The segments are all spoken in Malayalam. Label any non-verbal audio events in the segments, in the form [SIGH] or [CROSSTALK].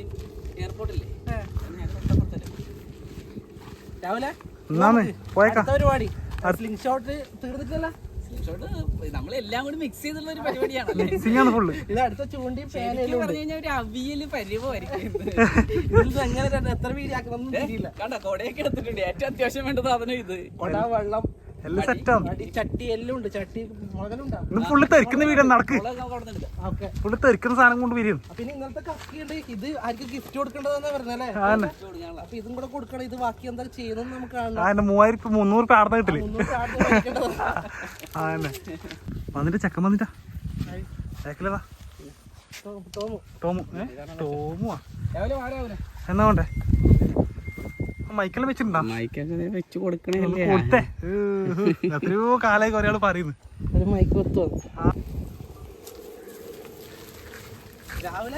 കൊച്ചിൻ എയർപോർട്ടില്ലേ? അതിന് തൊട്ടപ്പുറത്തല്ലേ? രാവിലെ എന്നാന്ന്? പോയേക്കാം. അടുത്ത പരിപാടി. സ്ലിംഗ് ഷോട്ട് തീർന്നിട്ടില്ല നമ്മളെല്ലാം കൂടി മിക്സ് ചെയ്തുള്ള ഒരു ഫുള്ള് ഇത് അടുത്ത ചൂണ്ടി പറഞ്ഞു കഴിഞ്ഞാൽ ഒരു അവിയൽ [LAUGHS] എത്ര കണ്ട? കൊടയൊക്കെ എടുത്തിട്ടുണ്ട്. ഏറ്റവും അത്യാവശ്യം വേണ്ട സാധനം ഇത്. കൊട വെള്ളം എല്ലാം സെറ്റാണ് ചട്ടി എല്ലാം ഉണ്ട്. ചട്ടി ഇന്ന് ഫുള്ള് തെറിക്കുന്ന വീട് നടക്ക്. പുള്ളി തെറിക്കുന്ന സാധനം കൊണ്ട് വരും. പിന്നെ ഇന്നലത്തെ കക്കിയുണ്ട്. ഇത് ആർക്ക് ഗിഫ്റ്റ് കൊടുക്കേണ്ടതെന്നാ പറഞ്ഞല്ലേ. അപ്പൊ ഇതും കൂടെ കൊടുക്കണം. ഇത് ബാക്കി എന്താ ചെയ്യുന്നത് നമുക്ക് മൂവായിരം മുന്നൂറ് രൂപ ആടുന്ന കിട്ടില്ലേ. ആന്നെ വന്നിട്ട് ചെക്കൻ വന്നിട്ടാ. ബാക്കിലതാ ടോമു. ടോമു ഏ? ടോമുവാ. എന്നാ കൊണ്ടേ മൈക്കെല്ലാം വെച്ചിട്ടുണ്ടാ? മൈക്കൊക്കെ വെച്ച് കൊടുക്കണേ കൊടുത്തേ. എത്രയോ കാലായി പറയുന്നു. ഒരു മൈക്ക്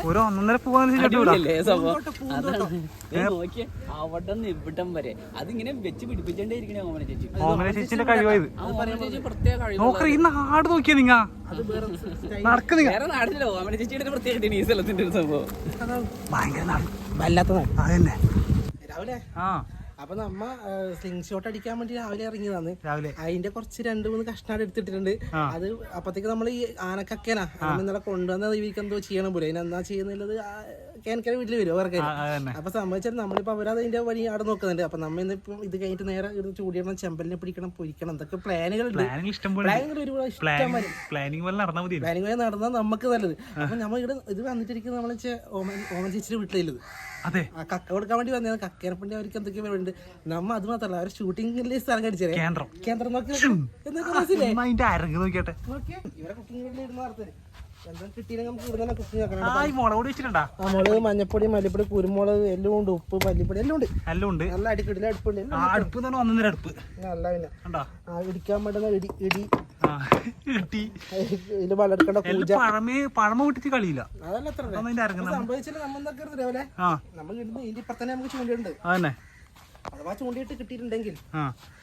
ഒരു ഒന്നൊന്നര അവിടെ ഇവിടം വരെ. അതിങ്ങനെ വെച്ച് പിടിപ്പിച്ചോണ്ടേ ഇരിക്കണേ ഓമന ചേച്ചി. ഓമന ചേച്ചിന്റെ കഴിവായത്. ആ ഓമന ചേച്ചി പ്രത്യേക കഴിവ് നോക്കറ ഈ നാട് നോക്കിയാ നിങ്ങ. അത് വേറെ നടക്ക് നിങ്ങ വേറെ നാടില്ല. ഓമന ചേച്ചിയുടെ പ്രത്യേകത ഈ സ്ഥലത്തിന്റെ ഒരു സംഭവം. ഭയങ്കര നാട്. വല്ലാത്ത നാട്. അതന്നെ. രാവിലെ? ആ. അപ്പൊ നമ്മ സ്ലിംഗ് ഷോട്ട് അടിക്കാൻ വേണ്ടി രാവിലെ ഇറങ്ങിയതാണ്. രാവിലെ. അതിന്റെ കുറച്ച് രണ്ട് മൂന്ന് കഷ്ണാട് എടുത്തിട്ടുണ്ട് അത് അപ്പത്തേക്ക് നമ്മൾ ഈ ആനക്കക്കേനാ ഇന്നലെ കൊണ്ടുവന്ന ഇവർക്ക് എന്തോ ചെയ്യണം പോലെ. അതിനെന്താ ചെയ്യുന്നുള്ളത് കേനക്കര വീട്ടിൽ വരും അവർക്ക് അപ്പൊ സംഭവിച്ചാൽ നമ്മളിപ്പോ അവരത് അതിന്റെ വഴി അവിടെ നോക്കുന്നുണ്ട്. അപ്പൊ നമ്മ ഇന്നിപ്പം ഇത് കഴിഞ്ഞിട്ട് നേരെ ഇത് ചൂടിയിടണം ചെമ്പലിനെ പിടിക്കണം പൊരിക്കണം എന്തൊക്കെ പ്ലാനുകൾ പ്ലാനിങ് പോലെ. നടന്നാൽ നമുക്ക് നല്ലത്. അപ്പൊ നമ്മൾ ഇവിടെ ഇത് വന്നിട്ടിരിക്കുന്നത് നമ്മളെ ഓമൻ ഓമൻ ചേച്ചിയുടെ വീട്ടിലുള്ളത്. അതെ. ആ കക്ക കൊടുക്കാൻ വേണ്ടി വന്നത് കക്കേനപ്പണ്ടി അവർക്ക് എന്തൊക്കെ ഉണ്ട് നമ്മ അത് മാത്രല്ല അവർ ഷൂട്ടിംഗിലെ സ്ഥലം കടിച്ചേ കേന്ദ്രം. കേന്ദ്രം നോക്കി നോക്കിയാട്ടെ. ഇവരെ കുക്കിംഗ് ഇരുന്ന് നടത്തൽ മുളക് മഞ്ഞപ്പൊടി മല്ലിപ്പൊടി കുരുമുളക് എല്ലാം ഉണ്ട് ഉപ്പ് മല്ലിപ്പൊടി എല്ലാം ഉണ്ട് എല്ലാം ഉണ്ട് നല്ല അടിക്കടി അടുപ്പുണ്ട് അടുപ്പ് ഒന്നര അടുപ്പ്. നല്ല പിന്നെ. ഇടിക്കാൻ പറ്റുന്ന ഇടി ഇടി. വളരെടുക്കേണ്ട പൂജ. പഴമേ പഴമ വിട്ടിട്ട് കളിയില്ല. സംഭവിച്ചാൽ നമ്മൾ ഇതിന്റെ ഇപ്പത്തന്നെ നമുക്ക് ചൂണ്ടിയുണ്ട് അതന്നെ. അഥവാ ചൂണ്ടിയിട്ട് കിട്ടിയിട്ടുണ്ടെങ്കിൽ.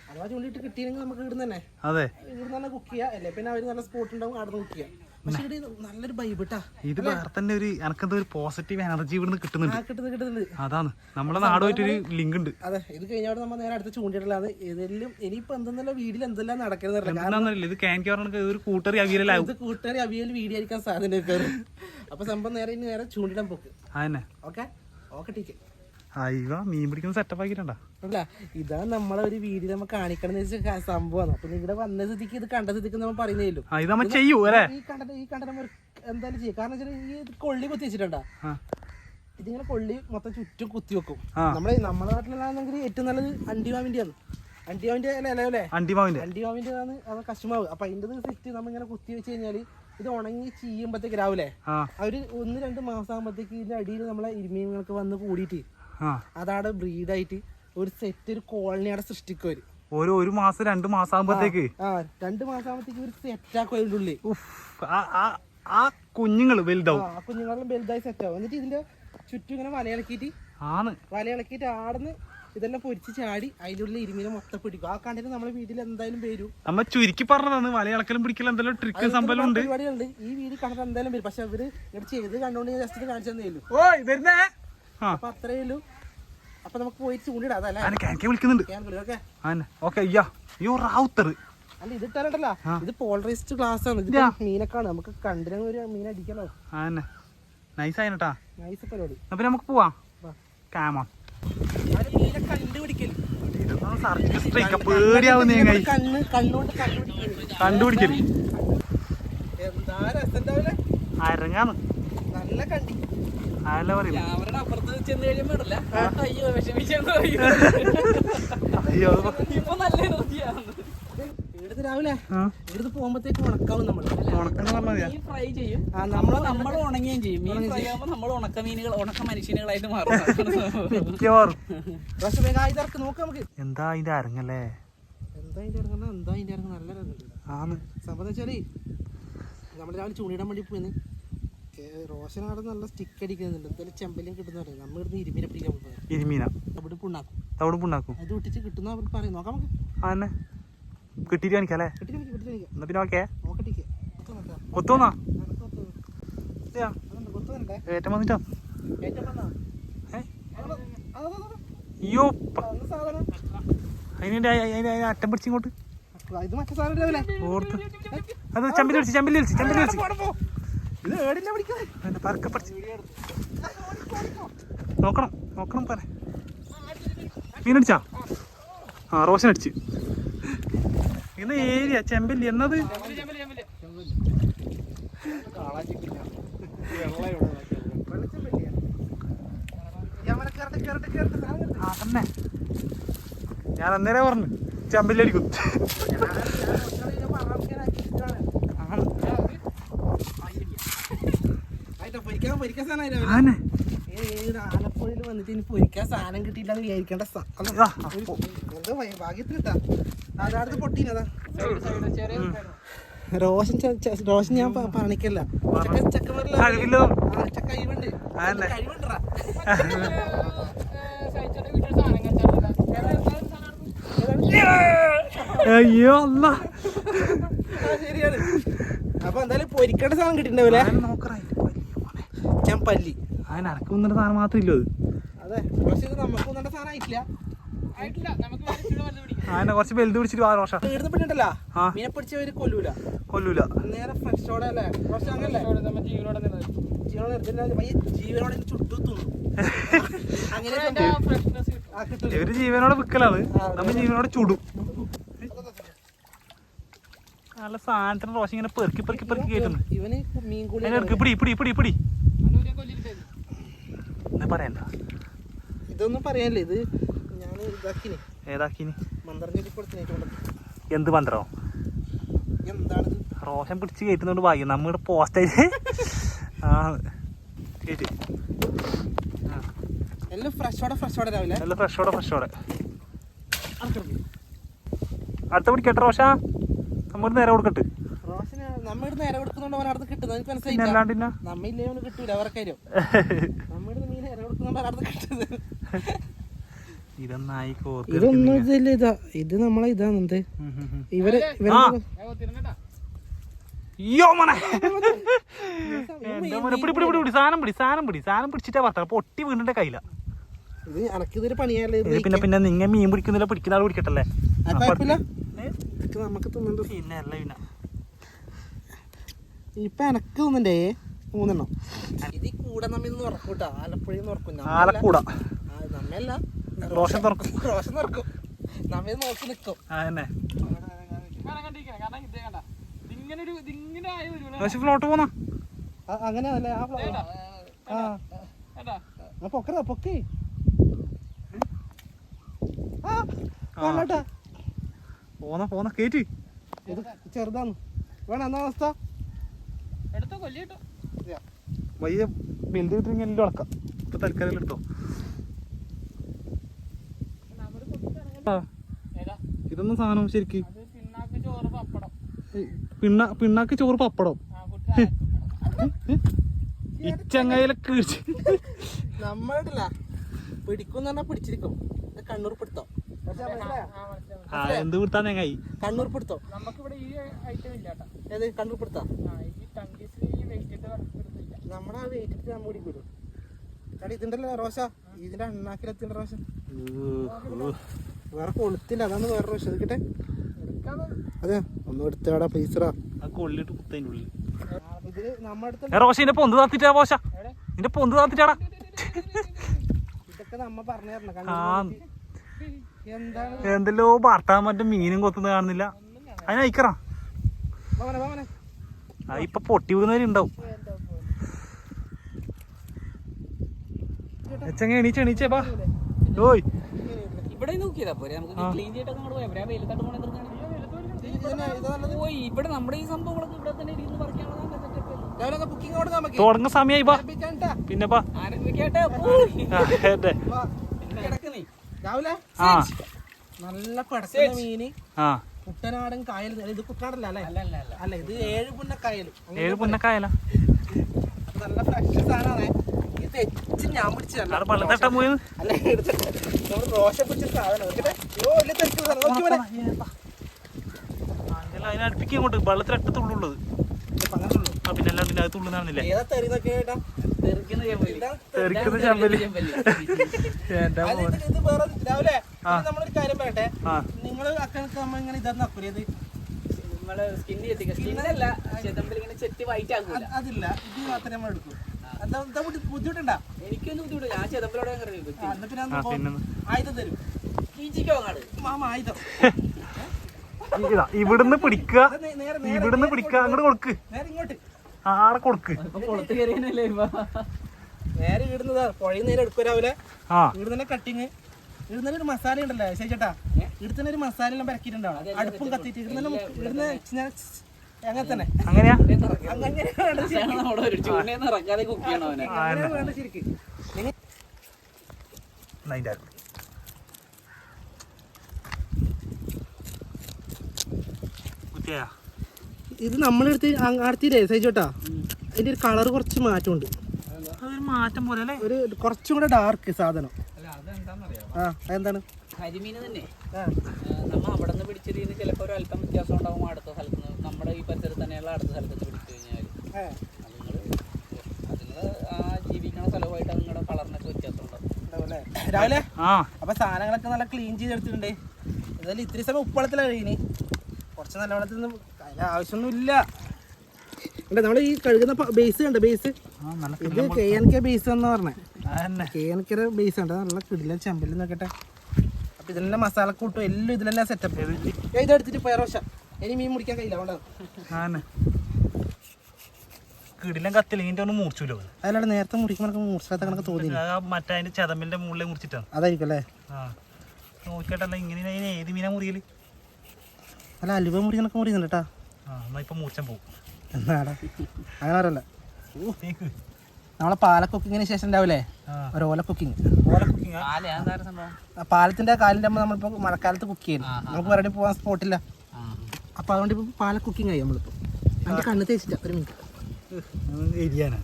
അഥവാ ചൂണ്ടിയിട്ട് കിട്ടിയില്ലെങ്കിൽ നമുക്ക് ഇവിടുന്ന് തന്നെ. അതെ. ഇവിടുന്ന് തന്നെ കുക്ക് ചെയ്യാം. അല്ലെ? പിന്നെ അവർ നല്ല സ്പോട്ട് ഉണ്ടാവും അവിടെ കുക്ക് ചെയ്യാം. നല്ലൊരു ബൈബിട്ടാ ഇത് വേറെ തന്നെ ഒരു എനക്കെന്തോ ഒരു പോസിറ്റീവ് എനർജി ഇവിടുന്ന് കിട്ടുന്നുണ്ട്. കിട്ടുന്നുണ്ട്. അതാണ്. നമ്മളെ നാടുമായിട്ടൊരു ലിങ്ക് ഉണ്ട്. അതെ ഇത് കഴിഞ്ഞവിടെ നമ്മൾ നേരെ അടുത്ത് ചൂണ്ടിയിട്ടില്ലാതെ ഇതെല്ലാം ഇനിയിപ്പോ എന്തെന്നല്ല വീട്ടിൽ എന്തെല്ലാം. എന്താണെന്നറിയില്ല ഇത് ക്യാൻ ക്യാറൊക്കെ ഒരു കൂട്ടറി അവിയലാവും ഇത് കൂട്ടുകാരി അവിയൽ വീഡിയോ ആയിരിക്കാൻ സാധ്യത അപ്പൊ സംഭവം നേരെ ഇനി നേരെ ചൂണ്ടിടാൻ പോക്ക്. അതന്നെ. ഓക്കെ? ഓക്കെ ടീക്ക് അയ്യോ മീൻ പിടിക്കുന്ന സെറ്റപ്പ് ആക്കിയിട്ടുണ്ടാ? ഇതാ നമ്മളെ ഒരു വീഡിയോ നമ്മൾ കാണിക്കണം സംഭവമാണ്. അപ്പൊ ഇവിടെ വന്ന സ്ഥിതിക്ക് ഇത് കണ്ട സ്ഥിതിക്ക് നമ്മൾ പറയുന്നേല്ലോ ആ ഇത് നമ്മ ചെയ്യൂ അല്ലേ? ഈ കണ്ട ഈ കണ്ട നമ്മൾ എന്തായാലും ചെയ്യും. കാരണം വെച്ചാൽ ഈ കൊള്ളി കുത്തി വെച്ചിട്ടുണ്ടാ? ഇതിങ്ങനെ കൊള്ളി മൊത്തം ചുറ്റും കുത്തി വെക്കും. ആ. നമ്മളെ നമ്മുടെ നാട്ടിലാണെങ്കിൽ ഏറ്റവും നല്ലത് അണ്ടിമാവിന്റെ ആണ്. അണ്ടിമാവിന്റെ അല്ല അണ്ടിമാവിന്റെ. അണ്ടിമാവിന്റെ ആണ് കശുമാവ്. അപ്പൊ അതിന്റെ സെറ്റ് നമ്മളിങ്ങനെ കുത്തി വെച്ച് കഴിഞ്ഞാൽ ഇത് ഉണങ്ങി ചെയ്യുമ്പോഴത്തേക്ക് രാവിലെ അവർ ഒന്ന് രണ്ട് മാസം ആകുമ്പോഴത്തേക്ക് ഇതിന്റെ അടിയിൽ നമ്മളെ ഇരുമീനുകൾക്ക് വന്ന് കൂടിയിട്ട് ബ്രീഡ് ബ്രീഡായിട്ട് ഒരു സെറ്റ് ഒരു കോളനി അവിടെ സൃഷ്ടിക്കും അവർ ഒരു ഒരു മാസം രണ്ട് മാസം ആകുമ്പോഴത്തേക്ക് ആ രണ്ട് മാസം ആകുമ്പോഴത്തേക്ക് ഒരു സെറ്റാക്കും അതിന്റെ ഉള്ളിൽ ആ കുഞ്ഞുങ്ങൾ വലുതാവും. ആ കുഞ്ഞുങ്ങളെല്ലാം വലുതായി സെറ്റാവും എന്നിട്ട് ഇതിന്റെ ചുറ്റും ഇങ്ങനെ വലയിളക്കിയിട്ട് ആണ്. വലയിളക്കിയിട്ട് ആടുന്ന് ഇതെല്ലാം പൊരിച്ച് ചാടി അതിന്റെ ഉള്ളിൽ ഇരുമീനെ മൊത്തം പിടിക്കും. ആ കണ്ടിട്ട് നമ്മളെ വീട്ടിൽ എന്തായാലും വരും. നമ്മ ചുരുക്കി പറഞ്ഞതാണ് വലയിളക്കലും പിടിക്കലും എന്തെല്ലാം ട്രിക്ക് സംഭവം ഉണ്ട് ഈ വീട് കണ്ടിട്ട് എന്തായാലും വരും. പക്ഷെ അവർ ഇങ്ങനെ ചെയ്ത് കണ്ടുകൊണ്ട് ഞാൻ ജസ്റ്റ് കാണിച്ചു തന്നേ ഉള്ളൂ. ഓ വരുന്നേ. അപ്പൊ അത്രയേ അപ്പൊ നമുക്ക് പോയിട്ട് ചൂണ്ടിടാം അതല്ലേ? കാൻക്കെ വിളിക്കുന്നുണ്ട്. ഓക്കെ ഓക്കെ അയ്യാ. അയ്യോ റാവുത്തർ അല്ല ഇത് ഇട്ടാലല്ല ഇത് പോളറൈസ്ഡ് ഗ്ലാസ് ആണ്. ഇത് മീനൊക്കെയാണ്. നമുക്ക് കണ്ടിന് ഒരു മീൻ അടിക്കലോ ആന്നെ നൈസ് ആയിട്ടാ നൈസ് പരിപാടി. അപ്പൊ നമുക്ക് പോവാം. മീനെ കണ്ടുപിടിക്കൽ? അരങ്ങാന്ന്. നല്ല കണ്ടി. അതല്ല പറയും. അയ്യോ രാവിലെ പോകുമ്പോഴത്തേക്ക് ഉണക്കാവും നമ്മൾ ഫ്രൈ ചെയ്യും. ആ നമ്മൾ നമ്മൾ ഉണങ്ങുകയും ചെയ്യും. മീൻ ഫ്രൈ നമ്മൾ ഉണക്ക മീനുകൾ ഉണക്ക മനുഷ്യനുകളായിട്ട് മാറും. പക്ഷെ വേഗം ഇറക്കി നോക്കാം നമുക്ക്. എന്താ അതിന്റെ അരങ്ങല്ലേ? എന്താ അതിന്റെ ഇറങ്ങുന്ന എന്താ അതിന്റെ ഇറങ്ങുന്ന നല്ല രസമുണ്ട്. ആന്ന് സംഭവം വെച്ചാലേ നമ്മൾ രാവിലെ ചൂണ്ടിടാൻ വേണ്ടി പോയിന്ന്. റോഷനാട് നല്ല സ്റ്റിക്ക് അടിക്കുന്നുണ്ട്. എന്തായാലും ചെമ്പലും കിട്ടുന്ന പറയും നമ്മൾ ഇവിടുന്ന് ഇരുമീന പിടിക്കാൻ പോകുന്നത് ഇരുമീന അവിടെ പുണ്ണാക്കും. തവിട് പുണ്ണാക്കും. അത് വിട്ടിച്ച് കിട്ടുന്ന അവർ പറയും. നോക്കാം നമുക്ക്. ആന്നെ കിട്ടിയിട്ട് കാണിക്കാല്ലേ എന്നാ പിന്നെ ഓക്കെ. നോക്കട്ടിക്ക്. ഏറ്റം വന്നിട്ടാ? അയ്യോ അറ്റം പിടിച്ചിങ്ങോട്ട് ഇത് മറ്റേ സാധനം രാവിലെ ഓർത്ത്. അത് ചമ്പിൽ വിളിച്ച് ചമ്പിൽ വിളിച്ച് ചമ്പിൽ വിളിച്ച് നോക്കണം നോക്കണം പറ മീനടിച്ചാ? ആ റോഷൻ അടിച്ച്. ഇന്ന് ഏരിയ ചെമ്പല്ലി. എന്നത്? ഞാൻ അന്നേരം പറഞ്ഞു. ചെമ്പല്ലി അടിക്കും ഞാൻ- ഞാൻ ഞാൻ പറഞ്ഞ ഇഷ്ടമാണ്. ആയിട്ടോ, പൊരിക്കാൻ പൊരിക്കാൻ സാധനം ആയില്ലേ അവന്? ആന്നെ ഏത് ആലപ്പുഴയിൽ വന്നിട്ട് ഇനി പൊരിക്കാൻ സാധനം കിട്ടിയില്ല എന്ന് വിചാരിക്കേണ്ട അതാടുത്ത് പൊട്ടീനതാ റോഷൻ റോഷൻ ഞാൻ പണിക്കല്ല. കഴിവുണ്ട്. കഴിവുണ്ടറാ അയ്യോ അല്ല ശരിയാണ്. അപ്പൊ എന്തായാലും പൊരിക്കേണ്ട സാധനം കിട്ടിണ്ടാവില്ലേ നോക്കറ. ഞാൻ പല്ലി. അതിന് അനക്ക് സാധനം മാത്രം ഇല്ലോ അത്. അതെ പക്ഷെ ഇത് നമുക്ക് ഒന്നും സാധനം ആയിട്ടില്ല. അതിനെ കുറച്ച് വലുത് പിടിച്ചിട്ട് ആറ് വർഷം തീർന്ന് പിടിച്ചിട്ടല്ല. മീനെ പിടിച്ചവര് കൊല്ലൂല. കൊല്ലൂല. നേരെ ഫ്രഷോടെ അല്ലേ? കുറച്ച് അങ്ങനല്ലേ? ജീവനോടെ ജീവനോടെ ചുട്ടു അങ്ങനെ ഇവർ ജീവനോടെ വിക്കലാണ്. നമ്മ ജീവനോടെ ചുടും. നല്ല സാധനത്തിന് റോഷം ഇങ്ങനെ പെറുക്കി പെറുക്കി പെറുക്കി കേട്ടു ഇവന് മീൻ കൂടി പിടി പിടി പിടി പിടി. പറയണ്ട. ഇതൊന്നും പറയാനില്ല. ഇത് ഞാൻ ഇതാക്കിനി. ഏതാക്കിനി? എന്ത് പന്ത്രോ എന്താണിത് റോഷൻ പിടിച്ച് കയറ്റുന്നോണ്ട് ഭാഗ്യം നമ്മുടെ പോസ്റ്റേജ് ആ കേട്ടി എല്ലാം ഫ്രഷോടെ ഫ്രഷോടെ രാവിലെ. നല്ല ഫ്രഷോടെ ഫ്രഷോടെ അടുത്ത പിടിക്കട്ടെ റോഷ? നമ്മൾ നേരെ കൊടുക്കട്ട്. റോഷന് നമ്മയുടെ നേരെ കൊടുക്കുന്നോണ്ട് അവൻ അടുത്ത് കിട്ടുന്നത് നമ്മ ഇല്ലേ കിട്ടൂല അവരെ [LAUGHS] ഇതൊന്നും ഇതില്ല ഇതാ ഇത് നമ്മളെ ഇതാണ് എന്ത് ഇവർ പിടി പിടി പിടി പിടി. സാധനം പിടി സാധനം പിടി സാധനം പിടിച്ചിട്ടാ പറഞ്ഞ പൊട്ടി വീണിന്റെ കയ്യില. ഇത് പണിയല്ലേ? പിന്നെ പിന്നെ നിങ്ങ മീൻ പിടിക്കുന്നില്ല പിടിക്കുന്ന ആൾ പിടിക്കട്ടല്ലേ? നമുക്ക് പിന്നെ അല്ല പിന്നെ. ഇപ്പൊ എനക്ക് തോന്നണ്ടേ മൂന്നെണ്ണം. ഇത് ഈ കൂടെ നമ്മ ഇന്ന് ഉറക്കൂട്ടാ. ആലപ്പുഴയിൽ നിന്ന് ഉറക്കും. നമ്മ ആലക്കൂട. നമ്മയല്ല റോഷൻ തുറക്കും. റോഷൻ തുറക്കും. നമ്മ നോക്കി റോഷൻ ഫ്ലോട്ട് പോന്ന? അങ്ങനെ അല്ലേ? ആ ഫ്ലോട്ട് ആ. പൊക്കടാ പൊക്കി. പോന്ന പോന്ന. കേറ്റി. ഇത് ചെറുതാണ്. വേണം എന്നാ അവസ്ഥ? ഇതാ. വയ്യ വലുത് കിട്ടിയെങ്കിൽ എല്ലാം അടക്കാം. ഇപ്പൊ തൽക്കാലം എടുത്തോ. ആ, ഇതൊന്നും സാധനം ശരിക്ക്. പിണ്ണ പിണ്ണാക്ക് ചോറ് പപ്പടം. ഇച്ചങ്ങയിലെ കീഴ്ച നമ്മളില്ല പിടിക്കും പിടിച്ചിരിക്കും. ഇത് കണ്ണൂർ പിടുത്തോ. ആ എന്ത് പിടുത്താ ഞങ്ങായി കണ്ണൂർ പിടുത്തോ. നമുക്കിവിടെ ഈ ഐറ്റം ഇല്ല കേട്ടോ. കണ്ണൂർ പിടുത്താ ആ ഈ ടങ്കീസിൽ ഈ വെയിറ്റ് ഇട്ട് കിടക്കുന്നില്ല നമ്മുടെ ആ വെയിറ്റ് നമ്മൾ പിടിക്കൂലോ കാരണം ഇതുണ്ടല്ലോ റോശ ഇതിന്റെ അണ്ണാക്കിലെത്തിണ്ട റോശ വേറെ കൊളുത്തില്ല അതാണ് വേറെ റോശ എടുക്കട്ടെ അതെ ഒന്ന് എടുത്തേടാ പൈസറാ ആ കൊള്ളിട്ട് ഇതിന്റെ പൊന്ത് താത്തിട്ടാ പൊന്ത് താത്തിട്ടാടാ. ഇതൊക്കെ നമ്മ പറഞ്ഞു എന്തെല്ലോ ഭർത്താവ് മറ്റേ മീനും കൊത്തുന്നത് കാണുന്നില്ല. അതിനയക്കറാ ഇപ്പൊ പൊട്ടി വീഴുന്നവരുണ്ടാവും. എച്ചങ്ങ എണീച്ച് എണീച്ചേ ബാ. ഓയ്. ഇവിടെ നോക്കിയതാ പോരെ. നമുക്ക് ക്ലീൻ ചെയ്തിട്ടൊക്കെ അങ്ങോട്ട് പോയാ വെയിലത്താട്ട് പോണേ ഇവിടെ നമ്മുടെ ഈ സംഭവങ്ങളൊക്കെ ഇവിടെ തന്നെ ഇരുന്ന് പറിക്കാനുള്ള തുടങ്ങുന്ന സമയമായി ബാ. പിന്നെ ബാ. ആരംഭിക്കട്ടെ. രാവിലെ? നല്ല പടച്ച മീന്. ആ. കുട്ടനാടൻ കായൽ. ഇത് കുട്ടനാടല്ല അല്ലേ? അല്ല ഇത് ഏഴ് പുന്ന കായൽ. ഏഴ് പുന്നക്കായല കായല. നല്ല ഫ്രഷ് സാധനമാണ്. തെച്ച് ഞാൻ പിടിച്ചതല്ല അവിടെ വെള്ളത്തട്ട പോയത് അല്ല എടുത്തിട്ട് നമ്മൾ റോഷ പിടിച്ച സാധനം നോക്കട്ടെ ഓ വലിയ തെറ്റ്. അതിനടുപ്പിക്ക് ഇങ്ങോട്ട് ഇപ്പൊ ഉള്ളൂ. ആ പിന്നെ അല്ലാണ്ട് അത് തുള്ളുന്നാണെന്നില്ലേ ഏതാ തെറി നോക്കിയ ചേട്ടാ തെറിക്കുന്ന. ചെമ്പല്ലി. എന്റെ മോനെ. ഇത് ഇത് വേറെ രാവിലെ. നമ്മളൊരു കാര്യം പറയട്ടെ നിങ്ങൾ അക്കണക്ക് നമ്മ ഇങ്ങനെ ഇതൊന്നും അക്കുരിയത് നമ്മൾ ചെത്തിക്ക. Skin അല്ല, ചെതമ്പൽ ഇങ്ങനെ ചെത്തി വൈറ്റ് ആക്കൂല. അതില്ല ഇത് മാത്രമേ നമ്മൾ എടുക്കൂ ബുദ്ധിമുട്ടുണ്ടാ? എനിക്കൊന്നും ബുദ്ധിമുട്ടില്ല. ഞാൻ ചെതമ്പലോടെ എന്നാ പിന്നെ പിന്നെ? ആയുധം തരും. കീച്ചിക്കോ അങ്ങാട് മാമ ആയുധം. ഇവിടുന്ന് പിടിക്കുക ഇവിടുന്ന് പിടിക്കുക അങ്ങോട്ട് കൊടുക്ക്. നേരെ ഇങ്ങോട്ട്. ആടെ കൊടുക്ക്. നേരെ ഇടുന്നതാ പുഴയിൽ നേരെ എടുക്കും രാവിലെ. ഇടുന്നതിന്റെ കട്ടിങ് ഇവിടുന്ന് ഒരു മസാല ഉണ്ടല്ലോ. ചേട്ടാ. ഇവിടുത്തെ ഒരു മസാല എല്ലാം പരക്കിയിട്ടുണ്ടാവും. അടുപ്പും കത്തിയിട്ട് ഇവിടുന്ന് ഇവിടുന്ന് അങ്ങനെയാ. കുത്തിയാ? ഇത് നമ്മളെടുത്ത് അടുത്തില്ലേ സഹിച്ചോട്ടാ അതിന്റെ ഒരു കളർ കുറച്ച് മാറ്റമുണ്ട്. അതൊരു മാറ്റം പോലെ അല്ലേ? ഒരു കുറച്ചും കൂടെ ഡാർക്ക് സാധനം. ആ അതെന്താണ്? കരിമീൻ തന്നെ ആ. നമ്മ അവിടെ നിന്ന് പിടിച്ചതിൽ നിന്ന് ചിലപ്പോൾ ഒരു അല്പം വ്യത്യാസം ഉണ്ടാവും അടുത്ത സ്ഥലത്ത് നിന്ന് നമ്മുടെ ഈ പരിസരത്ത് തന്നെയുള്ള അടുത്ത സ്ഥലത്ത് പിടിച്ചു കഴിഞ്ഞാൽ ആ. അതുങ്ങൾ അതുങ്ങൾ ആ ജീവിക്കണ സ്ഥലമായിട്ട് അതുങ്ങളുടെ കളറിനൊക്കെ വ്യത്യാസം ഉണ്ടാവും ഉണ്ടാവുമല്ലേ? രാവിലെ? ആ. അപ്പൊ സാധനങ്ങളൊക്കെ നല്ല ക്ലീൻ ചെയ്തെടുത്തിട്ടുണ്ട്. എന്നാലും ഇത്തിരി സമയം ഉപ്പളത്തിലാണ് കഴിയുന്നത് കുറച്ച് നല്ല വെള്ളത്തിൽ നിന്ന് അതിന് ആവശ്യമൊന്നുമില്ല. ഉണ്ട് നമ്മൾ ഈ കഴുകുന്ന ബേസ് ഉണ്ട് ബേസ് ഇത് കെ എൻ കെ ബേസ് എന്ന് പറഞ്ഞത് കെ എൻ കെ ബേസ് ഉണ്ട് നല്ല കിടില ചെമ്പൽ നോക്കട്ടെ അപ്പൊ ഇതിലെല്ലാം മസാല കൂട്ടും എല്ലാം ഇതിലെല്ലാം സെറ്റപ്പ് ഇതെടുത്തിട്ട് പയറോശ ഇനി മീൻ മുടിക്കാൻ കഴിയില്ല കൊണ്ടാണ് കിടിലം കത്തില്ല ഇതിന്റെ ഒന്ന് മുറിച്ചൂലോ അതല്ലാണ്ട് അതിലാണ് നേരത്തെ മുറിക്കുമ്പോൾ നമുക്ക് മൂർച്ചാത്ത കണക്ക് തോന്നി ആ മറ്റേ അതിന്റെ ചതമ്പിന്റെ മുകളിൽ മുറിച്ചിട്ടാണ് അതായിരിക്കും അല്ലേ? ആ. നോക്കിയിട്ടല്ല ഇങ്ങനെ ഏത് മീനാ മുറിയൽ? അല്ല അലുവ മുറി കണക്ക് മുറിയുന്നുണ്ട് കേട്ടാ ആ എന്നാ ഇപ്പൊ മൂർച്ചൻ പോകും എന്നാടാ. അങ്ങനെ പറയല്ല? നമ്മളെ പാല കുക്കിങ്ങിന് ശേഷം ഉണ്ടാവില്ലേ? ഒരു ഓല കുക്കിങ്. കുക്കിംഗ് പാലത്തിന്റെ കാലിന്റെ അമ്മ നമ്മളിപ്പോ മഴക്കാലത്ത് കുക്ക് ചെയ്യും ആ, ആ, നമുക്ക് വേറെ പോകാൻ സ്പോട്ടില്ല ആ അപ്പൊ അതുകൊണ്ട് ഇപ്പൊ പാല കുക്കിംഗ് ആയി നമ്മളിപ്പോ. അതിന്റെ കണ്ണ് തേച്ചില്ല ഒരു മിനിറ്റ്. എരിയാനാ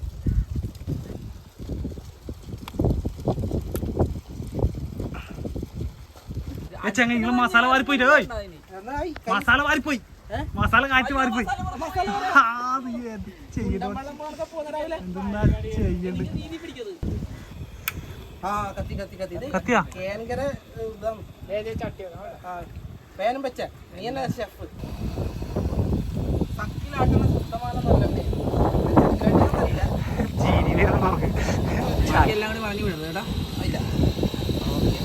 ചങ്ങ നിങ്ങൾ മസാല നന്നായി. മസാല വാരിപ്പോയി. മസാല കാറ്റ് വാരിപ്പോയി. ആ, ആ ഇത് കത്തിയാ? ആ പേനും വെച്ച. നീ എന്നാ ഷെഫ് നല്ലതേ വരുന്നവർക്ക് എല്ലാം കൂടി പറഞ്ഞു വിടുന്നത് കേട്ടാ. ഇല്ല.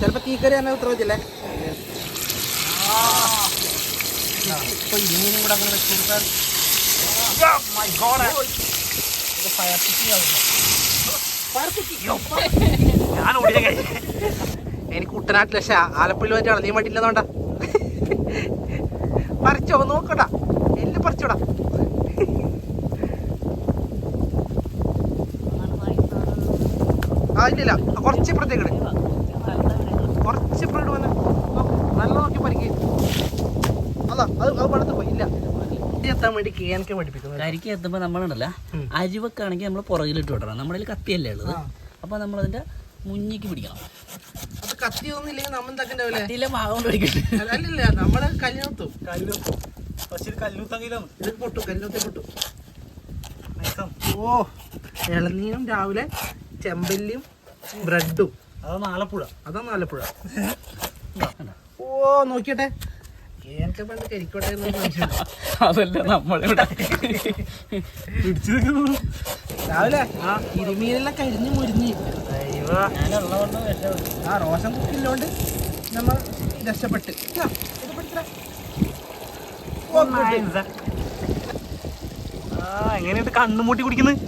ചിലപ്പോ തീക്കറി തന്നെ ഉത്തരവില്ലേ വെച്ചില്ലേ? ഇപ്പൊ ഇരുമീനും കൂടെ അങ്ങനെ വെച്ച് കൊടുത്താൽ കുക്കിംഗ് ആവുന്നു ഫയർ ഞാൻ ഓടിയ എനിക്ക് കുട്ടനാട്ടിൽ പക്ഷേ ആലപ്പുഴയിൽ വരെ നീ വേണ്ടിയില്ലെന്നോണ്ടാ പറിച്ചോ നോക്കടാ എല്ലാം പറിച്ചോടാ. ആ ഇല്ലില്ല. കുറച്ച് ഇപ്പുറത്തേക്ക് ഇട്. കുറച്ച് ഇപ്പുറത്ത് വന്ന് നല്ല നോക്കി പറിക്ക് അതാ അത് അത് പടത്ത് പോയി ഇല്ല. എത്താൻ വേണ്ടി കേനൊക്കെ പഠിപ്പിക്കുന്നത് കരിക്ക് എത്തുമ്പോൾ നമ്മളുണ്ടല്ലോ. അരിവൊക്കെയാണെങ്കിൽ നമ്മൾ പുറകിലിട്ട് വിടണം. നമ്മളിൽ കയ്യിൽ കത്തിയല്ലേ ഉള്ളത്? അപ്പൊ അപ്പോൾ നമ്മളതിന്റെ മുന്നിക്ക് പിടിക്കണം. അത് കത്തി ഒന്നുമില്ലെങ്കിൽ നമ്മൾ എന്താക്കണ്ടാവില്ലേ കത്തിയിലെ ഭാഗം കൊണ്ട് പിടിക്കട്ടെ അല്ലില്ല നമ്മൾ കല്ലിനൊത്തും കല്ലു പക്ഷെ കല്ലൂത്തങ്കിലാണ് ഇത് പൊട്ടും കല്ലിനൊത്തേ പൊട്ടും. ഓ ഇളനീരും രാവിലെ ചെമ്പല്ലിയും ബ്രെഡും. അതാണ് ആലപ്പുഴ അതാണ് ആലപ്പുഴ ഓ നോക്കിയട്ടെ. എനിക്ക് പണ്ട് കരിക്കോട്ടെ എന്ന് അതല്ല നമ്മളിവിടെ രാവിലെ? ആ ഇരുമീനെല്ലാം കരിഞ്ഞു മുരിഞ്ഞ്. ആ റോഷൻ കുക്കില്ലോണ്ട് നമ്മൾ രക്ഷപ്പെട്ട്. എങ്ങനെയുണ്ട് കണ്ണു മൂട്ടി കുടിക്കുന്നത്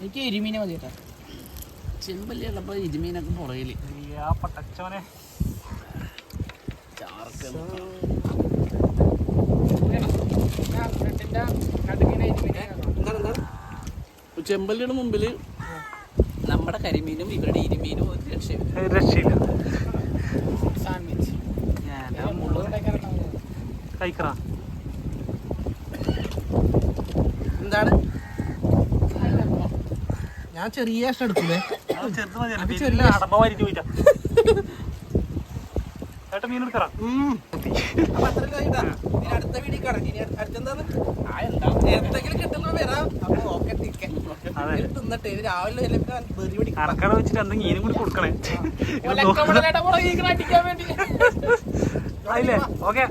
എനിക്ക് എരിമീനെ മതി കേട്ടാ. ചെമ്പല്ലി ഉള്ളപ്പോ ഇരുമീനൊക്കെ പുറകിൽ. ചെമ്പല്ലിയുടെ മുമ്പിൽ നമ്മുടെ കരിമീനും ഇവരുടെ ഇരുമീനും ഒരു രക്ഷയില്ല. രക്ഷയില്ല. സാൻഡ്വിച്ച് കഴിക്കറ എന്താണ്? ഞാൻ ചെറിയ എടുക്കൂലേ ചെറുത് മതിയല്ലോ. പിന്നെ അടമ്പ ചേട്ടാ മീൻ. ഇനി അടുത്ത അടുത്തെന്താണ്? ആ എന്താ? എന്തെങ്കിലും കിട്ടുമ്പോ വരാം. അപ്പൊ ഓക്കെ അതെ. തിന്നിട്ട്. രാവിലെ ബെറി പിടിക്കും. അറക്കട വെച്ചിട്ട് എന്തെങ്കിലും മീനും കൂടി കൊടുക്കണേ. ആയില്ലേ? ഓക്കെ.